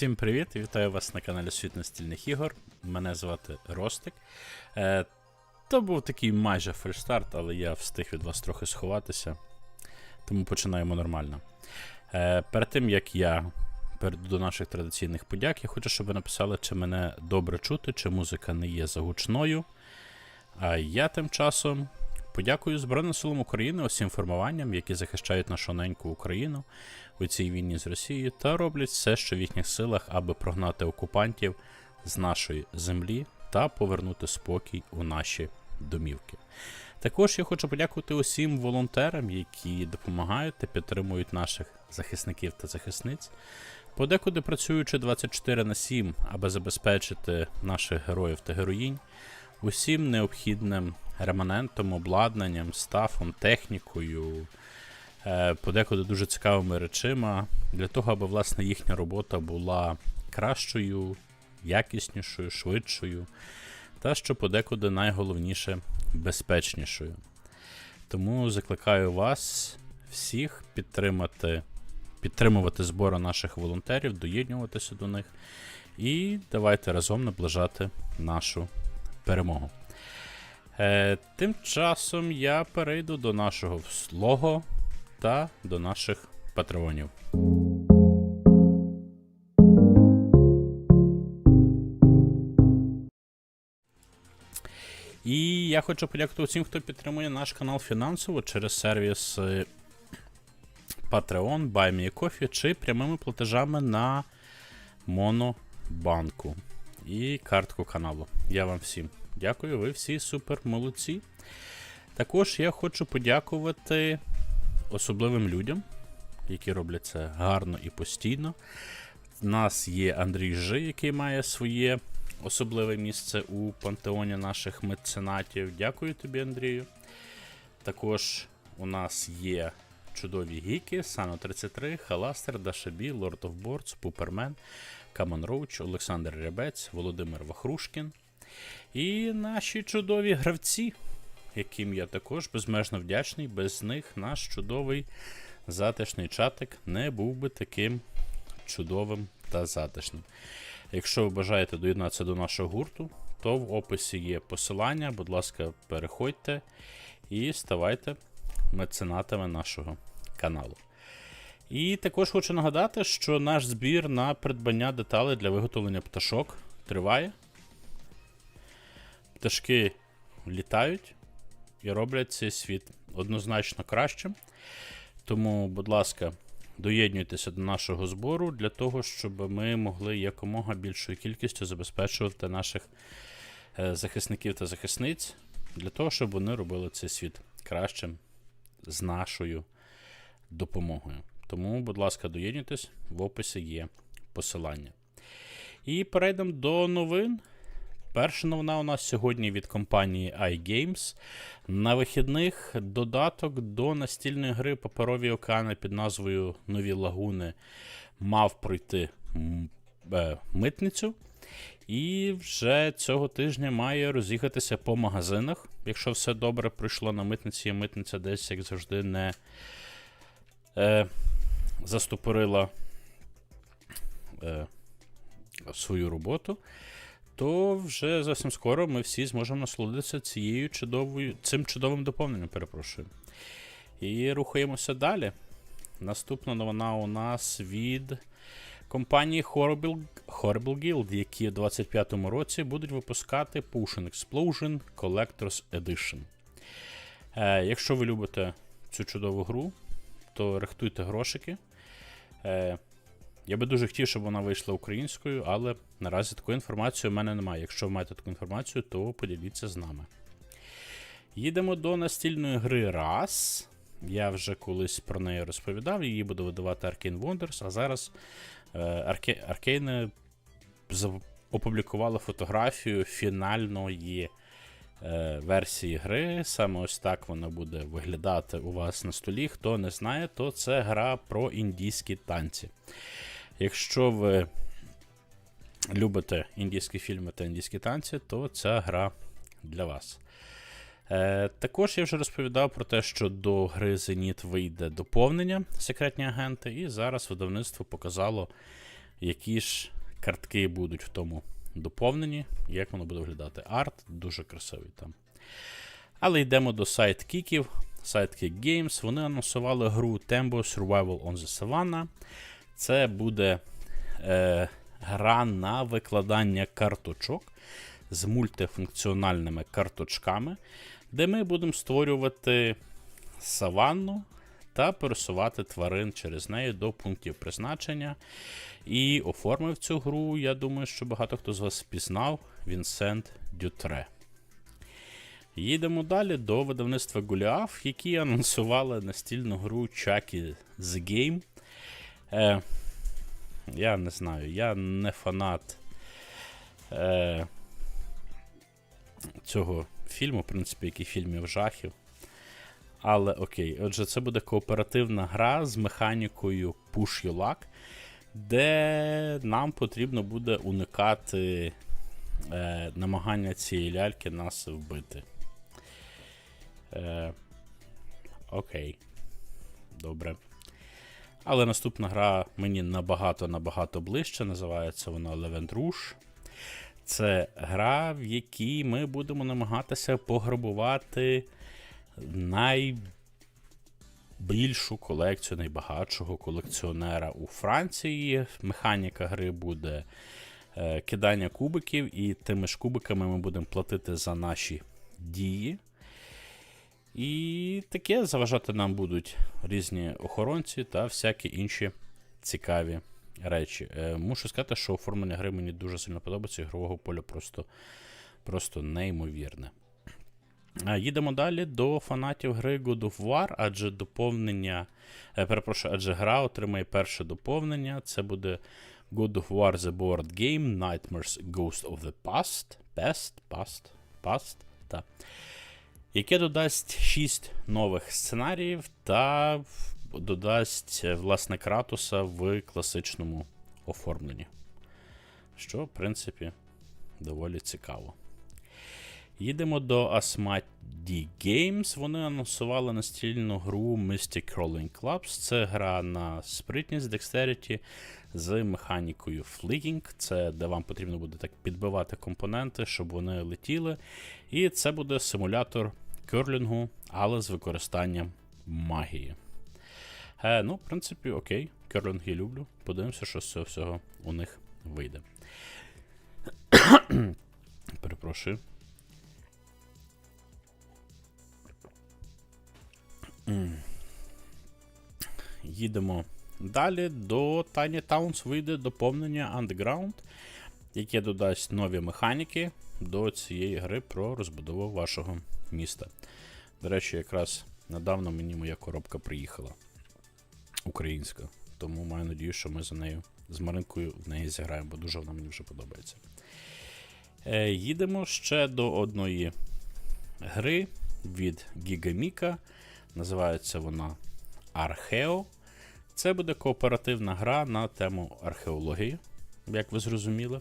Всім привіт! Вітаю вас на каналі Світ настільних ігор. Мене звати Ростик. Е, то був такий майже фальстарт, але я встиг від вас трохи сховатися. Тому починаємо нормально. Е, перед тим як я перейду до наших традиційних подяк, я хочу, щоб ви написали, чи мене добре чути, чи музика не є загучною. А я тим часом подякую Збройним силам України усім формуванням, які захищають нашу неньку Україну у цій війні з Росією, та роблять все, що в їхніх силах, аби прогнати окупантів з нашої землі та повернути спокій у наші домівки. Також я хочу подякувати усім волонтерам, які допомагають та підтримують наших захисників та захисниць, подекуди працюючи 24 на 7, аби забезпечити наших героїв та героїнь усім необхідним реманентом, обладнанням, стафом, технікою, подекуди дуже цікавими речима, для того, аби власне їхня робота була кращою, якіснішою, швидшою, та що подекуди найголовніше безпечнішою. Тому закликаю вас всіх підтримати, підтримувати збори наших волонтерів, доєднуватися до них. І давайте разом наближати нашу перемогу. Е, тим часом я перейду до нашого слого та до наших патреонів. І я хочу подякувати усім, хто підтримує наш канал фінансово через сервіс е, Patreon, BuyMeCoffee чи прямими платежами на Монобанку і картку каналу. Я вам всім дякую, ви всі супер молодці. Також я хочу подякувати особливим людям, які роблять це гарно і постійно. У нас є Андрій Жи, який має своє особливе місце у пантеоні наших меценатів. Дякую тобі, Андрію. Також у нас є чудові гіки, Сано 33, Халастер, Дашабі, Lord of Boards, Пупермен, Камон Роуч, Олександр Рябець, Володимир Вахрушкін. І наші чудові гравці, яким я також безмежно вдячний. Без них наш чудовий затишний чатик не був би таким чудовим та затишним. Якщо ви бажаєте доєднатися до нашого гурту, то в описі є посилання. Будь ласка, переходьте і ставайте меценатами нашого каналу. І також хочу нагадати, що наш збір на придбання деталей для виготовлення пташок триває. Пташки літають і роблять цей світ однозначно кращим. Тому, будь ласка, доєднуйтеся до нашого збору для того, щоб ми могли якомога більшою кількістю забезпечувати наших е, захисників та захисниць, для того, щоб вони робили цей світ кращим з нашою допомогою. Тому, будь ласка, доєднуйтесь, в описі є посилання. І перейдемо до новин. Перша новина у нас сьогодні від компанії iGames. На вихідних додаток до настільної гри Паперові океани під назвою Нові Лагуни мав пройти е, митницю. І вже цього тижня має роз'їхатися по магазинах. Якщо все добре пройшло на митниці, митниця десь, як завжди, не е, застопорила е, свою роботу, то вже зовсім скоро ми всі зможемо насолодитися цією чудовою, цим чудовим доповненням, перепрошую. І рухаємося далі. Наступна новина у нас від компанії Horrible, Horrible Guild, які в 25-му році будуть випускати Potion Explosion Collector's Edition. Е, якщо ви любите цю чудову гру, то рихтуйте грошики. Е, я би дуже хотів, щоб вона вийшла українською, але наразі такої інформації у мене немає. Якщо ви маєте таку інформацію, то поділіться з нами. Їдемо до настільної гри Раз. Я вже колись про неї розповідав, її буде видавати Arcane Wonders, а зараз е, Arcane за- опублікували фотографію фінальної е, версії гри. Саме ось так вона буде виглядати у вас на столі. Хто не знає, то це гра про індійські танці. Якщо ви любите індійські фільми та індійські танці, то ця гра для вас. Е, також я вже розповідав про те, що до гри Зеніт вийде доповнення секретні агенти, і зараз видавництво показало, які ж картки будуть в тому доповненні, як воно буде виглядати. Арт дуже красивий там. Але йдемо до сайт-кіків. Sidekick Games. Вони анонсували гру Tembo Survival on the Savannah. Це буде е, гра на викладання карточок з мультифункціональними карточками, де ми будемо створювати саванну та пересувати тварин через неї до пунктів призначення. І оформив цю гру, я думаю, що багато хто з вас впізнав Вінсент Дютре. Їдемо далі до видавництва Голіаф, які анонсували настільну гру Chucky The Game. Е, я не знаю, я не фанат е, цього фільму, в принципі, як і фільмів жахів. Але окей, отже, це буде кооперативна гра з механікою Push Your Luck, де нам потрібно буде уникати е, намагання цієї ляльки нас вбити. Е, окей. Добре. Але наступна гра мені набагато-набагато ближче. Називається вона Levent Rouge. Це гра, в якій ми будемо намагатися пограбувати найбільшу колекцію найбагатшого колекціонера у Франції. Механіка гри буде е, кидання кубиків, і тими ж кубиками ми будемо платити за наші дії. І таке заважати нам будуть різні охоронці та всякі інші цікаві речі. Е, мушу сказати, що оформлення гри мені дуже сильно подобається, ігрового поля просто, просто неймовірне. Е, Їдемо далі до фанатів гри God of War, адже доповнення. е, Перепрошую, адже гра отримає перше доповнення. Це буде God of War The Board Game Nightmares Ghost of the Past. Past, Past, Past, так. Яке додасть 6 нових сценаріїв та додасть е, власне Кратуса в класичному оформленні. Що, в принципі, доволі цікаво. Їдемо до Asmodee Games. Вони анонсували настільну гру Mystic Rolling Clubs. Це гра на спритність Dexterity з механікою Flicking. Це де вам потрібно буде так підбивати компоненти, щоб вони летіли. І це буде симулятор керлінгу, але з використанням магії. Е, ну, в принципі, окей. Керлінг я люблю. Подивимося, що з цього всього у них вийде. Перепрошую. Їдемо далі. До Tiny Towns вийде доповнення Underground, яке додасть нові механіки до цієї гри про розбудову вашого міста. До речі, якраз недавно мені моя коробка приїхала. Українська. Тому маю надію, що ми за нею з Маринкою в неї зіграємо, бо дуже вона мені вже подобається. Е, їдемо ще до одної гри від Gigamika. Називається вона Archeo. Це буде кооперативна гра на тему археології, як ви зрозуміли.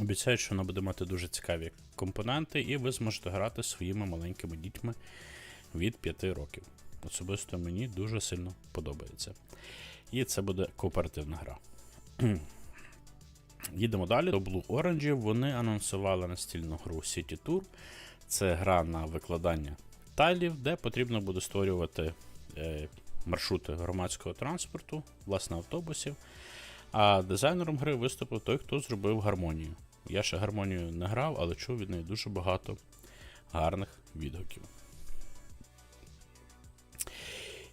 Обіцяю, що вона буде мати дуже цікаві компоненти, і ви зможете грати своїми маленькими дітьми від 5 років. Особисто мені дуже сильно подобається. І це буде кооперативна гра. Їдемо далі. До Blue Orange вони анонсували настільну гру City Tour. Це гра на викладання тайлів, де потрібно буде створювати е, маршрути громадського транспорту, власне, автобусів. А дизайнером гри виступив той, хто зробив гармонію. Я ще гармонію не грав, але чув від неї дуже багато гарних відгуків.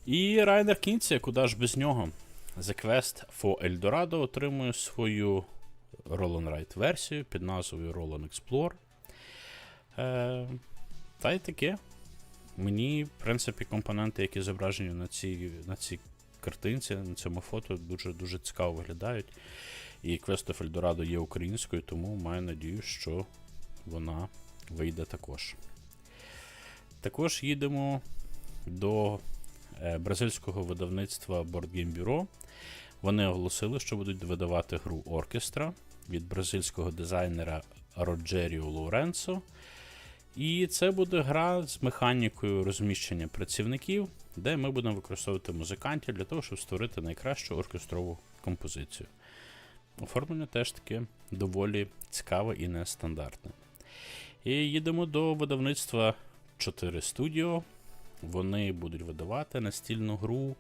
І Райдер Кінці, куди ж без нього? The Quest for Eldorado отримує свою Roll and Ride версію під назвою Roll and Explore. Е, та й таке. Мені, в принципі, компоненти, які зображені на цій, на цій картинці, на цьому фото, дуже дуже цікаво виглядають. І Quest of є українською, тому маю надію, що вона вийде також. Також їдемо до е, бразильського видавництва Board Game Bureau. Вони оголосили, що будуть видавати гру Оркестра від бразильського дизайнера Роджеріо Лоуренцо. І це буде гра з механікою розміщення працівників, де ми будемо використовувати музикантів для того, щоб створити найкращу оркестрову композицію. Оформлення теж таке доволі цікаве і нестандартне. І їдемо до видавництва 4 Studio. Вони будуть видавати настільну гру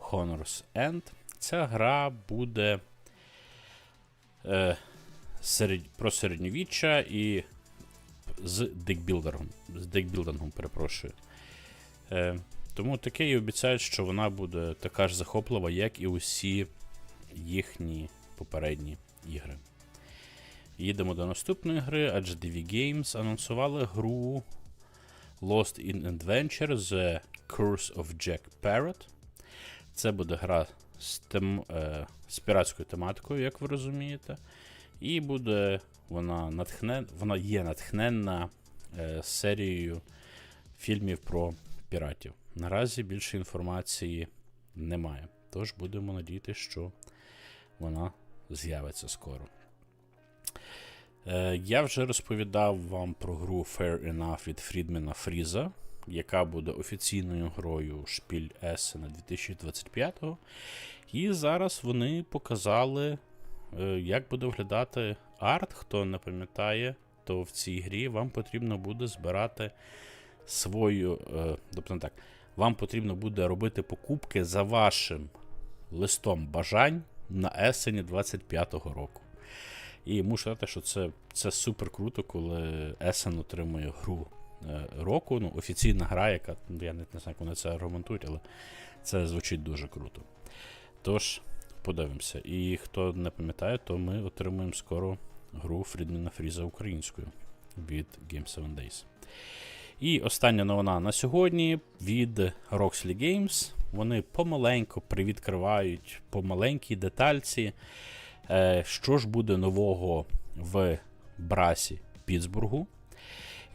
Honors End. Ця гра буде е, серед, про середньовіччя і з декбілдингом. З декбілдингом, перепрошую. Е, тому таке і обіцяють, що вона буде така ж захоплива, як і усі їхні попередні ігри. Їдемо до наступної гри, адже DV Games анонсували гру Lost in Adventure The Curse of Jack Parrot. Це буде гра з, тем, е, з піратською тематикою, як ви розумієте. І буде вона натхнен, вона є натхненна е, серією фільмів про піратів. Наразі більше інформації немає. Тож будемо надіятися, що вона з'явиться скоро. Е, я вже розповідав вам про гру Fair Enough від Фрідмена Фріза, яка буде офіційною грою Шпіль Есена 2025. І зараз вони показали, як буде виглядати арт. Хто не пам'ятає, то в цій грі вам потрібно буде збирати свою. е, Тобто так, вам потрібно буде робити покупки за вашим листом бажань на есені 25-го року. І мушу сказати, що це, це супер круто, коли Есен отримує гру е, року. Ну, офіційна гра, яка я не, не знаю, як вони це аргументують, але це звучить дуже круто. Тож, подивимося. І хто не пам'ятає, то ми отримуємо скоро гру Фрідмена Фріза українською від Game 7 Days. І остання новина на сьогодні від Roxley Games. Вони помаленько привідкривають по маленькій детальці, е, що ж буде нового в Брасі Пітсбургу.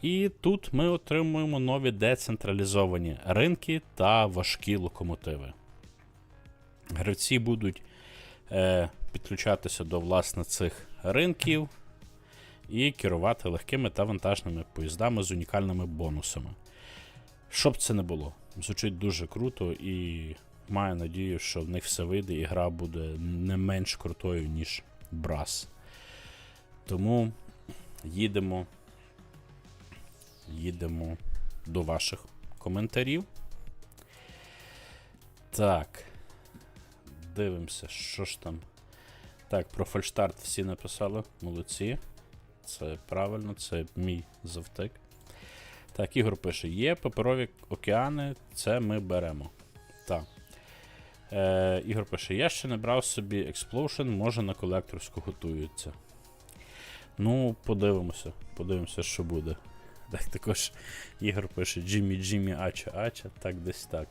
І тут ми отримуємо нові децентралізовані ринки та важкі локомотиви. Гравці будуть е, підключатися до власне цих ринків і керувати легкими та вантажними поїздами з унікальними бонусами. Щоб це не було, звучить дуже круто і маю надію, що в них все вийде і гра буде не менш крутою, ніж Брас. Тому їдемо. Їдемо до ваших коментарів. Так. Дивимося, що ж там. Так, про фальштарт всі написали. Молодці. Це правильно, це мій завтик. Так, Ігор пише: є паперові океани, це ми беремо. Так. Е, Ігор пише: я ще не брав собі Explosion, може на колекторську готуються. Ну, подивимося, подивимося, що буде. Так, також Ігор пише: Джиммі Джиммі Ача Ача, так десь так.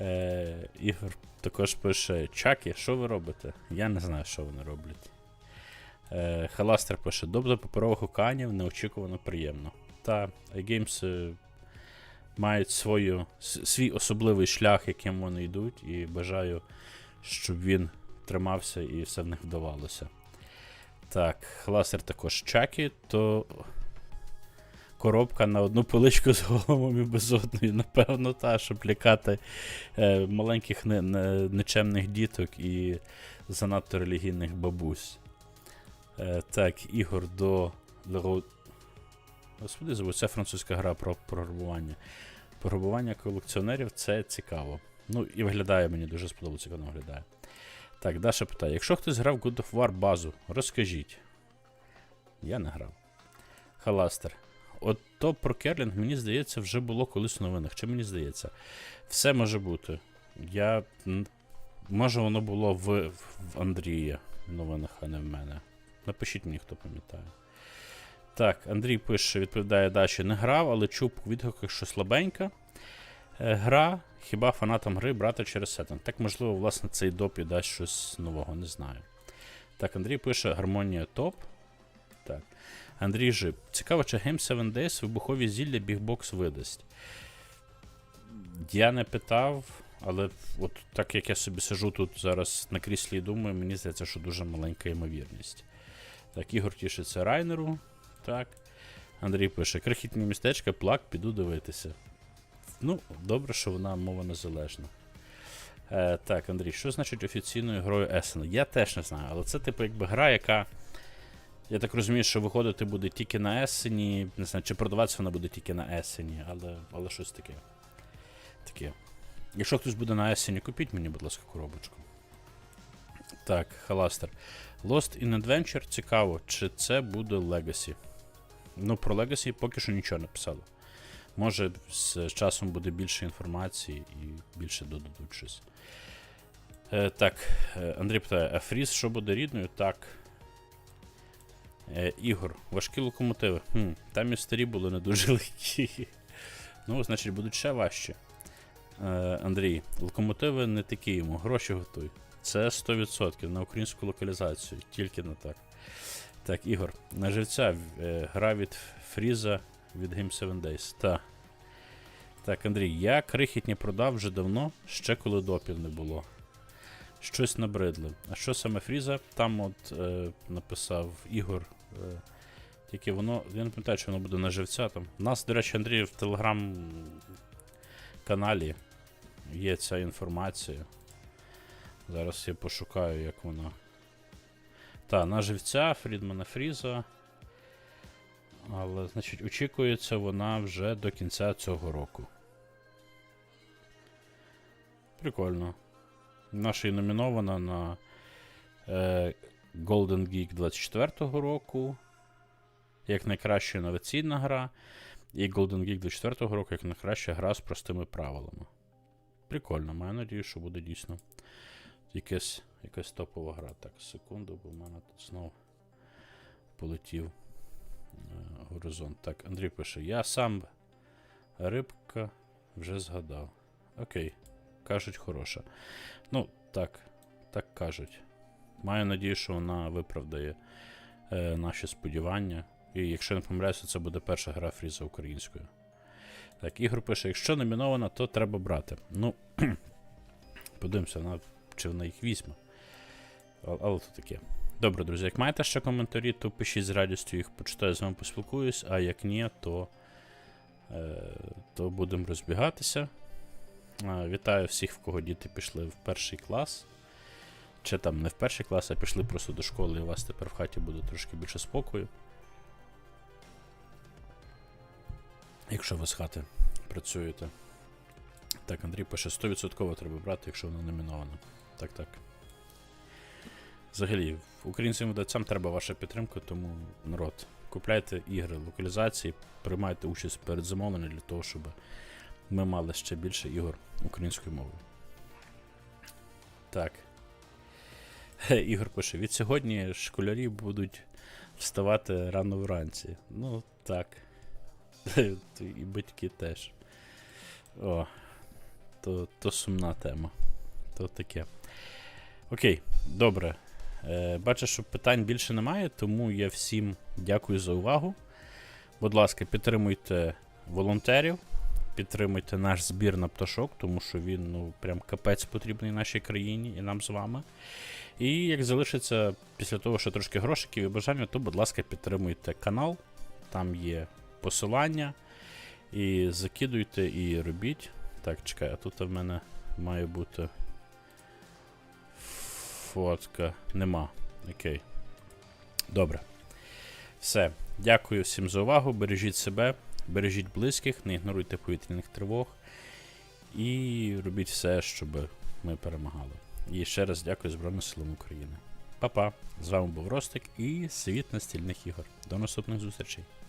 Е, Ігор також пише: Чакі, що ви робите? Я не знаю, що вони роблять. Е, Халастер пише: Доп до паперових океанів неочікувано приємно. Та iGames е, мають свою, свій особливий шлях, яким вони йдуть, і бажаю, щоб він тримався і все в них вдавалося. Так, Халастер також Чакі, то коробка на одну поличку з голомом і без одної, напевно, та, щоб лякати е, маленьких не, не, нечемних діток і занадто релігійних бабусь. Е, так, Ігор до. Господи, забув, це французька гра про програбування. Програбування колекціонерів це цікаво. Ну, і виглядає мені дуже сподобається, як воно виглядає. Так, Даша питає: якщо хтось грав God of War базу, розкажіть. Я не грав. Халастер. От то про Керлінг, мені здається, вже було колись в новинах. Чи мені здається? Все може бути. Я. Може, воно було в, в Андрія в новинах, а не в мене. Напишіть мені, хто пам'ятає. Так, Андрій пише, відповідає Даші, не грав, але чув у відгуках, що слабенька. Е, Гра, хіба фанатам гри брати через сеттинг. Так, можливо, власне, цей доп і дасть щось нового, не знаю. Так, Андрій пише гармонія топ. Так. Андрій Жип. Цікаво, чи Game 7 Days вибухові зілля бігбокс видасть. Я не питав, але от так як я собі сижу тут зараз на кріслі і думаю, мені здається, що дуже маленька ймовірність. Так, Ігор тішиться Райнеру. Так. Андрій пише: крихітні містечка, плак, піду дивитися. Ну, добре, що вона мова незалежна. Е, так, Андрій, що значить офіційною грою Есен? Я теж не знаю, але це, типу, якби гра, яка. Я так розумію, що виходити буде тільки на Есені. Не знаю, чи продаватися вона буде тільки на Есені, але, але щось таке. Таке. Якщо хтось буде на Есені, купіть мені, будь ласка, коробочку. Так, Халастер. Lost in Adventure цікаво, чи це буде Legacy. Ну, про Legacy поки що нічого не писали. Може, з часом буде більше інформації і більше додадуть щось. Е, так, е, Андрій питає, а Фріз, що буде рідною? Так. Е, Ігор, важкі локомотиви. Хм, там і старі були не дуже легкі. Ну, значить, будуть ще важчі. Е, Андрій, локомотиви не такі йому, гроші готуй. Це 100% на українську локалізацію, тільки на так. Так, Ігор, на живця е, гра від Фріза від Game 7 Days. Та. Так, Андрій, я крихітні продав вже давно, ще коли допів не було. Щось набридли. А що саме Фріза? Там от е, написав Ігор. Е, тільки воно. Я не пам'ятаю, чи воно буде на живця там. У нас, до речі, Андрій, в телеграм-каналі є ця інформація. Зараз я пошукаю, як вона. Та, на живця Фрідмана Фріза. Але, значить, очікується вона вже до кінця цього року. Прикольно. Наша і номінована на е, Golden Geek 24-го року. Як найкраща інноваційна гра. І Golden Geek 24-го року як найкраща гра з простими правилами. Прикольно, маю надію, що буде дійсно якась, якась топова гра. Так, секунду, бо в мене тут знов полетів е, горизонт. Так, Андрій пише: Я сам рибка вже згадав. Окей. Кажуть, хороша. Ну, так, так кажуть. Маю надію, що вона виправдає е, наші сподівання. І якщо не помиляюся, це буде перша гра Фріза українською. Так, Ігор пише: якщо номінована, то треба брати. Ну, подивимося, вона, чи вона їх візьме. Але, але то таке. Добре, друзі, як маєте ще коментарі, то пишіть з радістю їх почитаю, з вами поспілкуюсь, а як ні, то, е, то будемо розбігатися. Вітаю всіх, в кого діти пішли в перший клас. Чи там не в перший клас, а пішли просто до школи, і у вас тепер в хаті буде трошки більше спокою. Якщо ви з хати працюєте. Так, Андрій пише 100% треба брати, якщо воно номіновано. Так, так. Взагалі, українським видавцям треба ваша підтримка, тому народ. Купляйте ігри локалізації, приймайте участь в передзамовленні для того, щоб ми мали ще більше ігор українською мовою. Так. Ігор пише: від сьогодні школярі будуть вставати рано вранці. Ну, так. І батьки теж. О. то, то сумна тема. То таке. Окей, добре. Е, бачу, що питань більше немає, тому я всім дякую за увагу. Будь ласка, підтримуйте волонтерів, підтримуйте наш збір на пташок, тому що він ну, прям капець потрібний нашій країні і нам з вами. І як залишиться після того, що трошки грошиків і бажання, то, будь ласка, підтримуйте канал. Там є посилання. І закидуйте і робіть. Так, чекай, а тут в мене має бути фотка. Нема. Окей. Добре. Все. Дякую всім за увагу. Бережіть себе, бережіть близьких, не ігноруйте повітряних тривог. І робіть все, щоб ми перемагали. І ще раз дякую Збройним силам України. Па-па! З вами був Ростик і світ настільних ігор. До наступних зустрічей.